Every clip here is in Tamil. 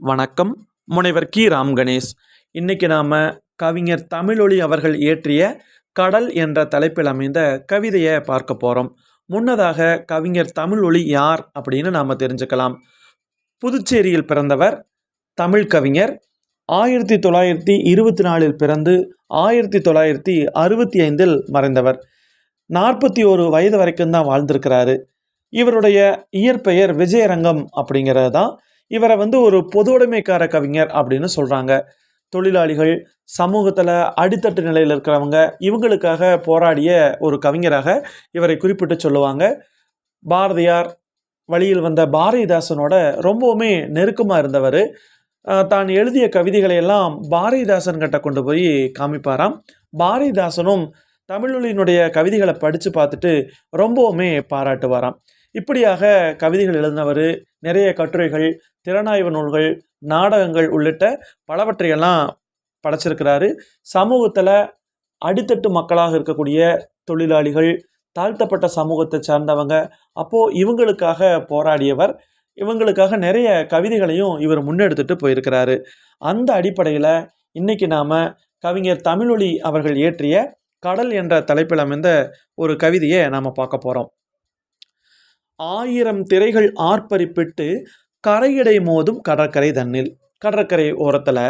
வணக்கம். முனைவர் கி. ராம் கணேஷ். இன்னைக்கு நாம் கவிஞர் தமிழொலி அவர்கள் இயற்றிய கடல் என்ற தலைப்பில் அமைந்த கவிதையை பார்க்க போகிறோம் முன்னதாக கவிஞர் தமிழொலி யார் அப்படின்னு நாம் தெரிஞ்சுக்கலாம். புதுச்சேரியில் பிறந்தவர் தமிழ் கவிஞர். ஆயிரத்தி தொள்ளாயிரத்தி இருபத்தி நாலில் பிறந்து ஆயிரத்தி தொள்ளாயிரத்தி அறுபத்தி ஐந்தில் மறைந்தவர். நாற்பத்தி ஒரு வயது வரைக்கும் தான் வாழ்ந்திருக்கிறாரு. இவருடைய இயற்பெயர் விஜயரங்கம் அப்படிங்கிறது தான் இவரை வந்து ஒரு பொதுவுடைமைக்கார கவிஞர் அப்படின்னு சொல்கிறாங்க தொழிலாளிகள் சமூகத்தில் அடித்தட்டு நிலையில் இருக்கிறவங்க இவங்களுக்காக போராடிய ஒரு கவிஞராக இவரை குறிப்பிட்டு சொல்லுவாங்க. பாரதியார் வழியில் வந்த பாரதிதாசனோட ரொம்பவுமே நெருக்கமாக இருந்தவர். தான் எழுதிய கவிதைகளை எல்லாம் பாரதிதாசன் கிட்ட கொண்டு போய் காமிப்பாராம். பாரதிதாசனும் தமிழொலியினுடைய கவிதைகளை படித்து பார்த்துட்டு ரொம்பவுமே பாராட்டுவாராம். இப்படியாக கவிதைகள் எழுதினவர் நிறைய கட்டுரைகள் திறனாய்வு நூல்கள் நாடகங்கள் உள்ளிட்ட பலவற்றையெல்லாம் படைச்சிருக்கிறாரு. சமூகத்தில் அடித்தட்டு மக்களாக இருக்கக்கூடிய தொழிலாளிகள் தாழ்த்தப்பட்ட சமூகத்தை சார்ந்தவங்க அப்போது இவங்களுக்காக போராடியவர் இவங்களுக்காக நிறைய கவிதைகளையும் இவர் முன்னெடுத்துட்டு போயிருக்கிறாரு. அந்த அடிப்படையில் இன்றைக்கி நாம் கவிஞர் தமிழொலி அவர்கள் இயற்றிய கடல் என்ற தலைப்பில் அமைந்த ஒரு கவிதையை நாம் பார்க்க போகிறோம் ஆயிரம் திரைகள் ஆர்ப்பரிப்பிட்டு கரையடை மோதும் கடற்கரை தண்ணில் கடற்கரை ஓரத்தில்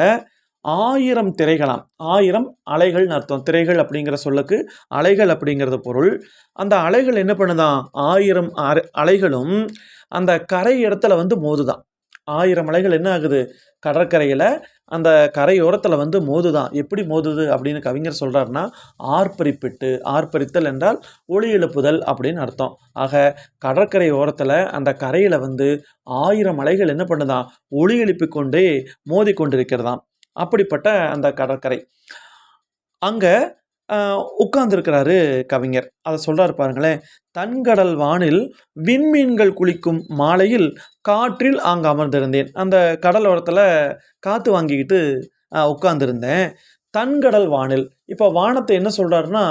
ஆயிரம் திரைகளாம். ஆயிரம் அலைகள்னு அர்த்தம். திரைகள் அப்படிங்கிற சொல்லுக்கு அலைகள் அப்படிங்கிறது பொருள். அந்த அலைகள் என்ன பண்ணுதான்? ஆயிரம் அலைகளும் அந்த கரை இடத்துல வந்து மோதுதான். ஆயிரம் அலைகள் என்ன ஆகுது? கடற்கரையில் அந்த கரையோரத்தில் வந்து மோதுதான். எப்படி மோதுது அப்படின்னு கவிஞர் சொல்கிறாருன்னா ஆர்ப்பரிப்பிட்டு ஆர்ப்பரித்தல் என்றால் ஒளி எழுப்புதல் அப்படின்னு அர்த்தம். ஆக கடற்கரை ஓரத்தில் அந்த கரையில் வந்து ஆயிரம் அலைகள் என்ன பண்ணுதான்? ஒளி எழுப்பி கொண்டே மோதி கொண்டிருக்கிறதாம் அப்படிப்பட்ட அந்த கடற்கரை. அங்கே உட்கார்ந்துருக்கிறாரு கவிஞர். அதை சொல்கிறார் பாருங்களேன். தன்கடல் வானில் விண்மீன்கள் குளிக்கும் மாலையில் காற்றில் அங்கே அமர்ந்திருந்தேன். அந்த கடலோரத்தில் காற்று வாங்கிக்கிட்டு உட்கார்ந்துருந்தேன். தன்கடல் வானில். இப்போ வானத்தை என்ன சொல்கிறாருன்னா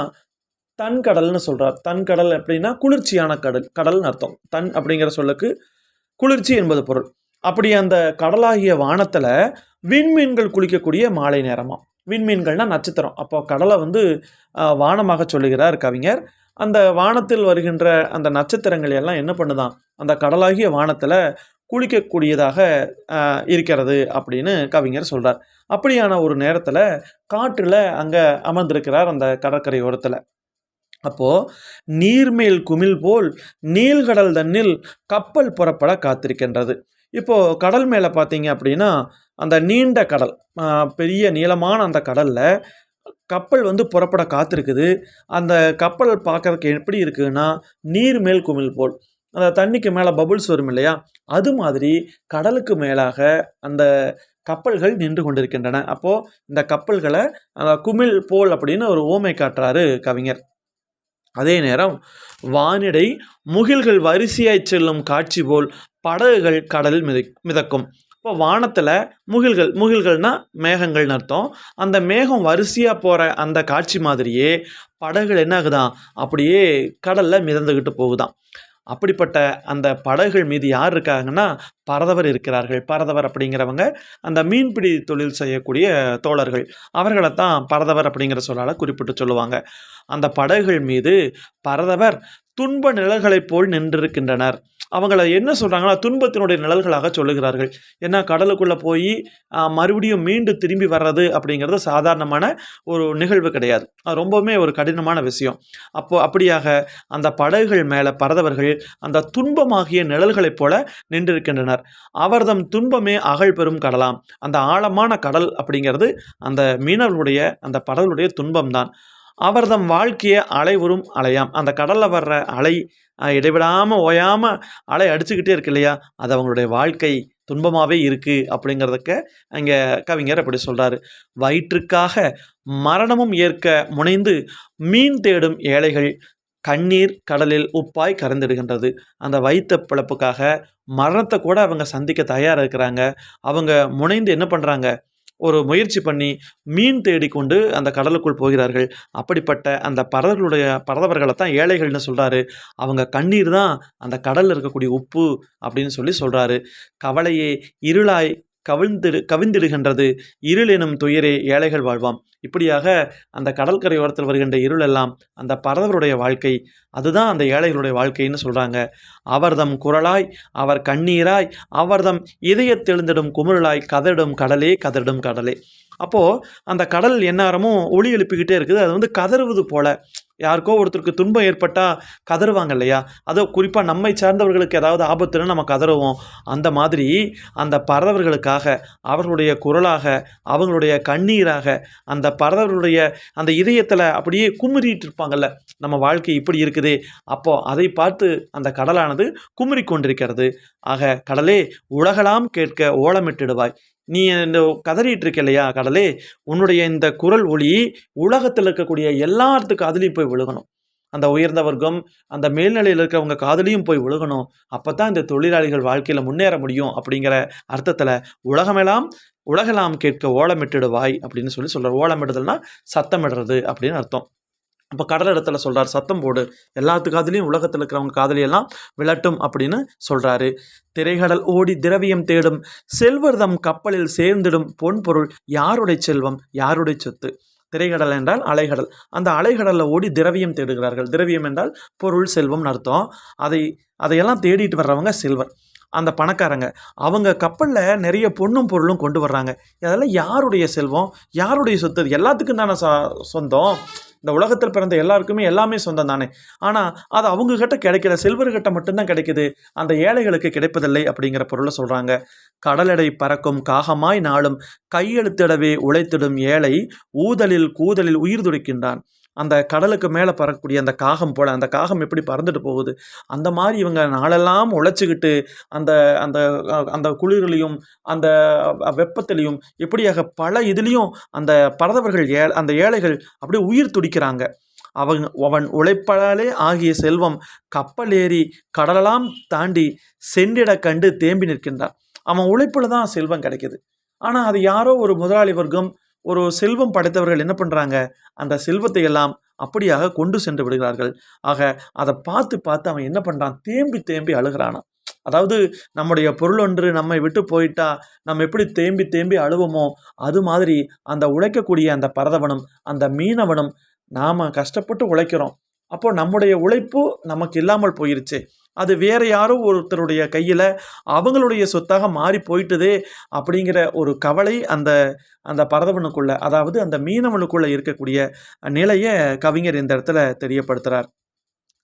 தன்கடல்னு சொல்கிறார் தன்கடல் அப்படின்னா குளிர்ச்சியான கடல். கடல்னு அர்த்தம். தன் அப்படிங்கிற சொல்லுக்கு குளிர்ச்சி என்பது பொருள். அப்படி அந்த கடலாகிய வானத்தில் விண்மீன்கள் குளிக்கக்கூடிய மாலை நேரமாக விண்மீன்கள்னா நட்சத்திரம். அப்போ கடலை வந்து வானமாக சொல்லுகிறார் கவிஞர். அந்த வானத்தில் வருகின்ற அந்த நட்சத்திரங்கள் எல்லாம் என்ன பண்ணுதான்? அந்த கடலாகிய வானத்தில் குளிக்கக்கூடியதாக இருக்கிறது அப்படின்னு கவிஞர் சொல்கிறார் அப்படியான ஒரு நேரத்தில் காற்றில் அங்கே அமர்ந்திருக்கிறார் அந்த கடற்கரை ஓரத்தில் நீர்மேல் குமிழ் போல் நீள்கடல் தன்னில் கப்பல் புறப்பட காத்திருக்கின்றது. இப்போது கடல் மேலே பார்த்தீங்க அப்படின்னா அந்த நீண்ட கடல் பெரிய நீளமான அந்த கடலில் கப்பல் வந்து புறப்பட காத்திருக்குது. அந்த கப்பல் பார்க்குறதுக்கு எப்படி இருக்குதுன்னா நீர் மேல் குமிழ் போல். அந்த தண்ணிக்கு மேலே பபுள்ஸ் வரும் இல்லையா? அது மாதிரி கடலுக்கு மேலாக அந்த கப்பல்கள் நின்று கொண்டிருக்கின்றன. அப்போது இந்த கப்பல்களை அந்த குமிழ் போல் அப்படின்னு ஒரு ஓமை காட்டுறாரு கவிஞர். அதே நேரம் வானிடை முகில்கள் வரிசையாய் செல்லும் காட்சி போல் படகுகள் கடலில் மிதி மிதக்கும். இப்போ வானத்தில் முகில்கள் முகில்கள்னா மேகங்கள்னு அர்த்தம். அந்த மேகம் வரிசையாக போகிற அந்த காட்சி மாதிரியே படகுகள் என்ன ஆகுதாம் அப்படியே கடலில் மிதந்துக்கிட்டு போகுதாம். அப்படிப்பட்ட அந்த படகுகள் மீது யார் இருக்காங்கன்னா பரதவர் இருக்கிறார்கள். பரதவர் அப்படிங்கிறவங்க அந்த மீன்பிடி தொழில் செய்யக்கூடிய தோழர்கள். அவர்களை தான் பரதவர் அப்படிங்கிற சொல்லால் குறிப்பிட்டு சொல்லுவாங்க. அந்த படகுகள் மீது பரதவர் துன்ப நிழல்களைப் போல் நின்றிருக்கின்றனர். அவங்கள என்ன சொல்கிறாங்கன்னா துன்பத்தினுடைய நிழல்களாக சொல்லுகிறார்கள். ஏன்னா கடலுக்குள்ளே போய் மறுபடியும் மீண்டு திரும்பி வர்றது அப்படிங்கிறது சாதாரணமான ஒரு நிகழ்வு கிடையாது. அது ரொம்பவுமே ஒரு கடினமான விஷயம். அப்போது அப்படியாக அந்த படகுகள் மேலே பறந்தவர்கள் அந்த துன்பமாகிய நிழல்களைப் போல நின்றிருக்கின்றனர். அவர்தம் துன்பமே அகழ் பெறும் கடலாம். அந்த ஆழமான கடல் அப்படிங்கிறது அந்த மீனவர்களுடைய அந்த படகுடைய துன்பம்தான். அவர்தம் வாழ்க்கையை அலைவுறும் அலையாம். அந்த கடலில் வர்ற அலை இடைவிடாமல் ஓயாமல் அலை அடிச்சுக்கிட்டே இருக்கு இல்லையா? அது அவங்களுடைய வாழ்க்கை துன்பமாகவே இருக்குது அப்படிங்கிறதுக்க அங்கே கவிஞர் அப்படி சொல்கிறாரு வயிற்றுக்காக மரணமும் ஏற்க முனைந்து மீன் தேடும் ஏழைகள் கண்ணீர் கடலில் உப்பாய் கரைந்திடுகின்றது. அந்த வயிற்று பிழப்புக்காக மரணத்தை கூட அவங்க சந்திக்க தயாராக இருக்கிறாங்க. அவங்க முனைந்து என்ன பண்ணுறாங்க ஒரு முயற்சி பண்ணி மீன் தேடிக்கொண்டு அந்த கடலுக்குள் போகிறார்கள். அப்படிப்பட்ட அந்த பறவைகளுடைய பரதவர்களை தான் ஏழைகள்னு சொல்கிறாரு அவங்க கண்ணீர் தான் அந்த கடலில் இருக்கக்கூடிய உப்பு அப்படின்னு சொல்லி சொல்கிறாரு கவலையே இருளாய் கவிழ்ந்திடு கவிழ்ந்திடுகின்றது. இருள் எனும் துயரே ஏழைகள் வாழ்வாம். இப்படியாக அந்த கடற்கரையோரத்தில் வருகின்ற இருள் எல்லாம் அந்த பரதவருடைய வாழ்க்கை. அதுதான் அந்த ஏழைகளுடைய வாழ்க்கைன்னு சொல்கிறாங்க அவர்தம் குரலாய் அவர் கண்ணீராய் அவர்தம் இதயத்தெழுந்திடும் குமுறலாய் கதறிடும் கடலே கதறிடும் கடலே. அப்போது அந்த கடல் எந்நேரமும் ஒளி எழுப்பிக்கிட்டே இருக்குது. அது வந்து கதறுவது போல். யாருக்கோ ஒருத்தருக்கு துன்பம் ஏற்பட்டால் கதறுவாங்க இல்லையா? அதோ குறிப்பாக நம்மை சார்ந்தவர்களுக்கு ஏதாவது ஆபத்துன்னு நம்ம கதறுவோம். அந்த மாதிரி அந்த பறவர்களுக்காக அவர்களுடைய குரலாக அவங்களுடைய கண்ணீராக அந்த பறவர்களுடைய அந்த இதயத்தில் அப்படியே குமுறிட்டு இருப்பாங்கல்ல. நம்ம வாழ்க்கை இப்படி இருக்குது. அப்போது அதை பார்த்து அந்த கடலானது குமுறி கொண்டிருக்கிறது ஆக கடலே உலகலாம் கேட்க ஓலமிட்டிடுவாய். நீ இந்த கதறிட்டு இருக்க இல்லையா கடலே? உன்னுடைய இந்த குரல் ஒளி உலகத்தில் இருக்கக்கூடிய எல்லாத்துக்கும் அதுலேயும் போய் விழுகணும். அந்த உயர்ந்த வர்க்கம் அந்த மேல்நிலையில் இருக்கிறவங்க காதலியும் போய் விழுகணும். அப்போ தான் இந்த தொழிலாளிகள் வாழ்க்கையில் முன்னேற முடியும் அப்படிங்கிற அர்த்தத்தில் உலகமெல்லாம் உலகெல்லாம் கேட்க ஓலமிட்டுடுவாய் அப்படின்னு சொல்லி சொல்கிறார் ஓலமிடுதல்னா சத்தமிடுறது அப்படின்னு அர்த்தம். இப்போ கடல் இடத்துல சொல்கிறார் சத்தம் போடு. எல்லாத்து காதலையும் உலகத்தில் இருக்கிறவங்க காதலியெல்லாம் விளட்டும் அப்படின்னு சொல்கிறாரு திரைகடல் ஓடி திரவியம் தேடும் செல்வர்தம் கப்பலில் சேர்ந்திடும் பொன் பொருள் யாருடைய செல்வம்? யாருடைய சொத்து? திரைகடல் என்றால் அலைகடல். அந்த அலைகடலில் ஓடி திரவியம் தேடுகிறார்கள். திரவியம் என்றால் பொருள் செல்வம்னு அர்த்தம். அதை அதையெல்லாம் தேடிட்டு வர்றவங்க செல்வர். அந்த பணக்காரங்க. அவங்க கப்பலில் நிறைய பொண்ணும் பொருளும் கொண்டு வர்றாங்க. அதெல்லாம் யாருடைய செல்வம்? யாருடைய சொத்து? எல்லாத்துக்கும் தானே சொந்தம்? இந்த உலகத்தில் பிறந்த எல்லாருக்குமே எல்லாமே சொந்தம் தானே. ஆனால் அது அவங்கக்கிட்ட கிடைக்கிற செல்வர்கிட்ட மட்டும்தான் கிடைக்குது. அந்த ஏழைகளுக்கு கிடைப்பதில்லை அப்படிங்கிற பொருளை சொல்கிறாங்க கடலடை பறக்கும் காகமாய் நாளும் கையெழுத்திடவே உழைத்திடும் ஏழை ஊதலில் கூதலில் உயிர் துடிக்கின்றான். அந்த கடலுக்கு மேலே பறக்கக்கூடிய அந்த காகம் போல் அந்த காகம் எப்படி பறந்துட்டு போகுது? அந்த மாதிரி இவங்க நாளெல்லாம் உழைச்சிக்கிட்டு அந்த அந்த அந்த குளிர்லையும் அந்த வெப்பத்திலையும் இப்படியாக பல இதுலேயும் அந்த பறந்தவர்கள் ஏ அந்த ஏழைகள் அப்படியே உயிர் துடிக்கிறாங்க. அவன் அவன் உழைப்பாலே ஆகிய செல்வம் கப்பல் ஏறி கடலெல்லாம் தாண்டி சென்றிட கண்டு தேம்பி நிற்கின்றான். அவன் உழைப்பில் தான் செல்வம் கிடைக்கிது. ஆனால் அது யாரோ ஒரு முதலாளி வர்க்கம் ஒரு செல்வம் படைத்தவர்கள் என்ன பண்ணுறாங்க அந்த செல்வத்தை எல்லாம் அப்படியாக கொண்டு சென்று விடுகிறார்கள். ஆக அதை பார்த்து பார்த்து அவன் என்ன பண்ணுறான் தேம்பி தேம்பி அழுகிறானான் அதாவது நம்முடைய பொருள் ஒன்று நம்மை விட்டு போயிட்டா நம்ம எப்படி தேம்பி தேம்பி அழுவோமோ அது மாதிரி அந்த உழைக்கக்கூடிய அந்த பரதவனும் அந்த மீனவனும் நாம் கஷ்டப்பட்டு உழைக்கிறோம். அப்போ நம்முடைய உழைப்பு நமக்கு இல்லாமல் போயிருச்சு. அது வேறு யாரோ ஒருத்தருடைய கையில் அவங்களுடைய சொத்தாக மாறி போயிட்டுதே அப்படிங்கிற ஒரு கவலை அந்த அந்த பரதவனுக்குள்ளே அதாவது அந்த மீனவனுக்குள்ளே இருக்கக்கூடிய நிலையை கவிஞர் இந்த இடத்துல தெரியப்படுத்துகிறார்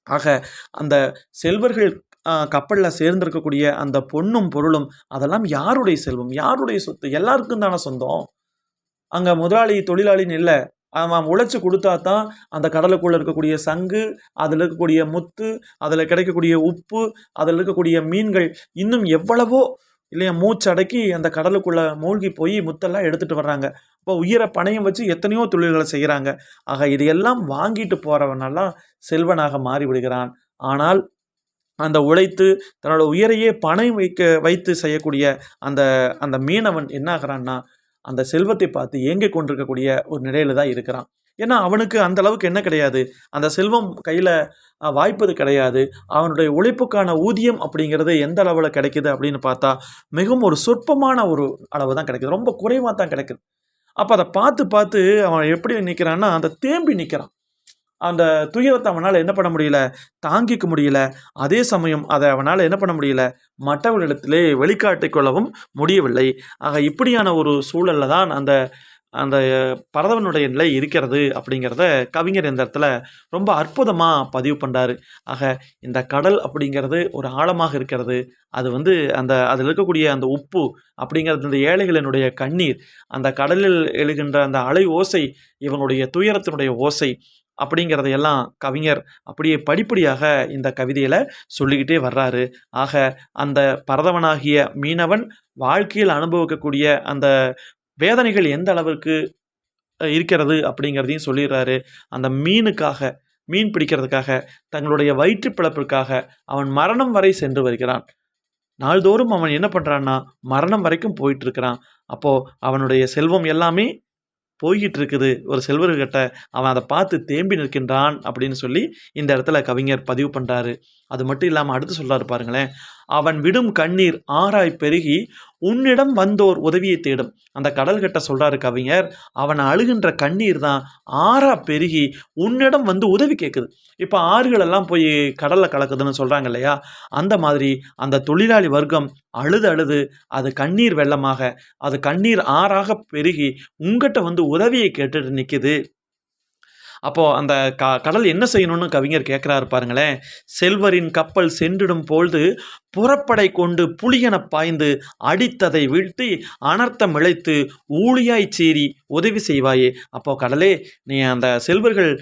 ஆக அந்த செல்வர்கள் கப்பலில் சேர்ந்திருக்கக்கூடிய அந்த பொண்ணும் பொருளும் அதெல்லாம் யாருடைய செல்வம்? யாருடைய சொத்து? எல்லாருக்கும் தானே சொந்தம். அங்கே முதலாளி தொழிலாளின்னு இல்லை. அவன் உழைச்சி கொடுத்தா தான் அந்த கடலுக்குள்ளே இருக்கக்கூடிய சங்கு அதில் இருக்கக்கூடிய முத்து அதில் கிடைக்கக்கூடிய உப்பு அதில் இருக்கக்கூடிய மீன்கள் இன்னும் எவ்வளவோ இல்லையா மூச்சடக்கி அந்த கடலுக்குள்ளே மூழ்கி போய் முத்தெல்லாம் எடுத்துகிட்டு வர்றாங்க. இப்போ உயிரை பணையம் வச்சு எத்தனையோ தொழில்களை செய்கிறாங்க. ஆக இதையெல்லாம் வாங்கிட்டு போகிறவனெல்லாம் செல்வனாக மாறிவிடுகிறான். ஆனால் அந்த உழைத்து தன்னோட உயிரையே பணம் வைக்க வைத்து செய்யக்கூடிய அந்த அந்த மீனவன் என்ன ஆகிறான்னா அந்த செல்வத்தை பார்த்து ஏங்கிக் கொண்டிருக்கக்கூடிய ஒரு நிலையில தான் இருக்கிறான். ஏன்னா அவனுக்கு அந்த அளவுக்கு என்ன கிடையாது? அந்த செல்வம் கையில் வாய்ப்பது கிடையாது. அவனுடைய உழைப்புக்கான ஊதியம் அப்படிங்கிறது எந்த அளவில் கிடைக்குது அப்படின்னு பார்த்தா மிகவும் ஒரு சொற்பமான ஒரு அளவு தான் கிடைக்குது. ரொம்ப குறைவாக தான் கிடைக்குது. அப்போ அதை பார்த்து பார்த்து அவன் எப்படி நிற்கிறான்னா அந்த தேம்பி நிற்கிறான் அந்த துயரத்தை அவனால் என்ன பண்ண முடியல? தாங்கிக்க முடியல. அதே சமயம் அதை அவனால் என்ன பண்ண முடியல? மற்றவர்களிடத்திலே வெளிக்காட்டிக் கொள்ளவும் முடியவில்லை. ஆக இப்படியான ஒரு சூழலில் தான் அந்த அந்த பரதவனுடைய நிலை இருக்கிறது அப்படிங்கிறத கவிஞர் இந்த இடத்துல ரொம்ப அற்புதமாக பதிவு பண்ணுறாரு ஆக இந்த கடல் அப்படிங்கிறது ஒரு ஆழமாக இருக்கிறது. அது வந்து அந்த அதில் இருக்கக்கூடிய அந்த உப்பு அப்படிங்கிறது இந்த ஏழைகளினுடைய கண்ணீர். அந்த கடலில் எழுகின்ற அந்த அலை ஓசை இவனுடைய துயரத்தினுடைய ஓசை அப்படிங்கிறதையெல்லாம் கவிஞர் அப்படியே படிப்படியாக இந்த கவிதையில் சொல்லிக்கிட்டே வர்றாரு. ஆக அந்த பரதவனாகிய மீனவன் வாழ்க்கையில் அனுபவிக்கக்கூடிய அந்த வேதனைகள் எந்த அளவிற்கு இருக்கிறது அப்படிங்கிறதையும் சொல்லிடுறாரு. அந்த மீனுக்காக மீன் பிடிக்கிறதுக்காக தங்களுடைய வயிற்று பிழப்பிற்காக அவன் மரணம் வரை சென்று வருகிறான். நாள்தோறும் அவன் என்ன பண்ணுறான்னா மரணம் வரைக்கும் போயிட்டு இருக்கிறான் அப்போது அவனுடைய செல்வம் எல்லாமே போய்கிட்டு இருக்குது ஒரு செல்வர்கிட்ட அவன் அதை பார்த்து தேம்பி நிற்கின்றான் அப்படின்னு சொல்லி இந்த இடத்துல கவிஞர் பதிவு பண்ணுறாரு அது மட்டும் இல்லாமல் அடுத்து சொல்கிறாரு பாருங்களேன். அவன் விடும் கண்ணீர் ஆராய் பெருகி உன்னிடம் வந்தோர் உதவியை தேடும். அந்த கடல் கட்ட சொல்றாரு கவிஞர் அவன் அழுகின்ற கண்ணீர் தான் ஆறா பெருகி உன்னிடம் வந்து உதவி கேட்குது இப்போ ஆறுகள் எல்லாம் போய் கடலில் கலக்குதுன்னு சொல்றாங்க இல்லையா? அந்த மாதிரி அந்த தொழிலாளி வர்க்கம் அழுது அழுது அது கண்ணீர் வெள்ளமாக அது கண்ணீர் ஆறாக பெருகி உங்ககிட்ட வந்து உதவியை கேட்டுட்டு நிற்கிது அப்போது அந்த க கடல் என்ன செய்யணும்னு கவிஞர் கேட்குறாரு பாருங்களேன். செல்வரின் கப்பல் சென்றிடும் பொழுது புறப்படை கொண்டு புலியென பாய்ந்து அடித்ததை வீழ்த்தி அனர்த்தம் இழைத்து ஊழியாய் சீறி உதவி செய்வாயே. அப்போ கடலே நீ அந்த செல்வர்கள்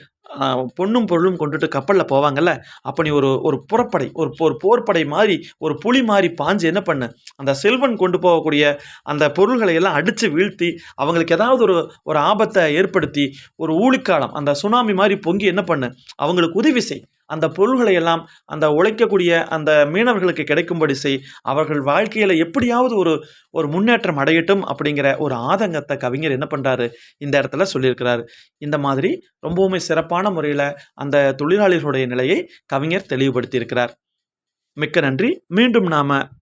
பொண்ணும் பொருளும் கொண்டுட்டு கப்பலில் போவாங்கல்ல? அப்போ நீ ஒரு ஒரு புறப்படை ஒரு ஒரு போர்ப்படை மாதிரி ஒரு புலி மாதிரி பாஞ்சு என்ன பண்ணு? அந்த செல்வன் கொண்டு போகக்கூடிய அந்த பொருள்களை எல்லாம் அடித்து வீழ்த்தி அவங்களுக்கு ஏதாவது ஒரு ஒரு ஆபத்தை ஏற்படுத்தி ஒரு ஊழிக்காலம் அந்த சுனாமி மாதிரி பொங்கி என்ன பண்ணு? அவங்களுக்கு உதவி செய். அந்த பொருள்களை எல்லாம் அந்த உழைக்கக்கூடிய அந்த மீனவர்களுக்கு கிடைக்கும்படி செய் அவர்கள் வாழ்க்கையில் எப்படியாவது ஒரு ஒரு முன்னேற்றம் அடையட்டும் அப்படிங்கிற ஒரு ஆதங்கத்தை கவிஞர் என்ன பண்ணுறாரு இந்த இடத்துல சொல்லியிருக்கிறார். இந்த மாதிரி ரொம்பவுமே சிறப்பான முறையில் அந்த தொழிலாளிகளுடைய நிலையை கவிஞர் தெளிவுபடுத்தியிருக்கிறார். மிக்க நன்றி. மீண்டும் நாம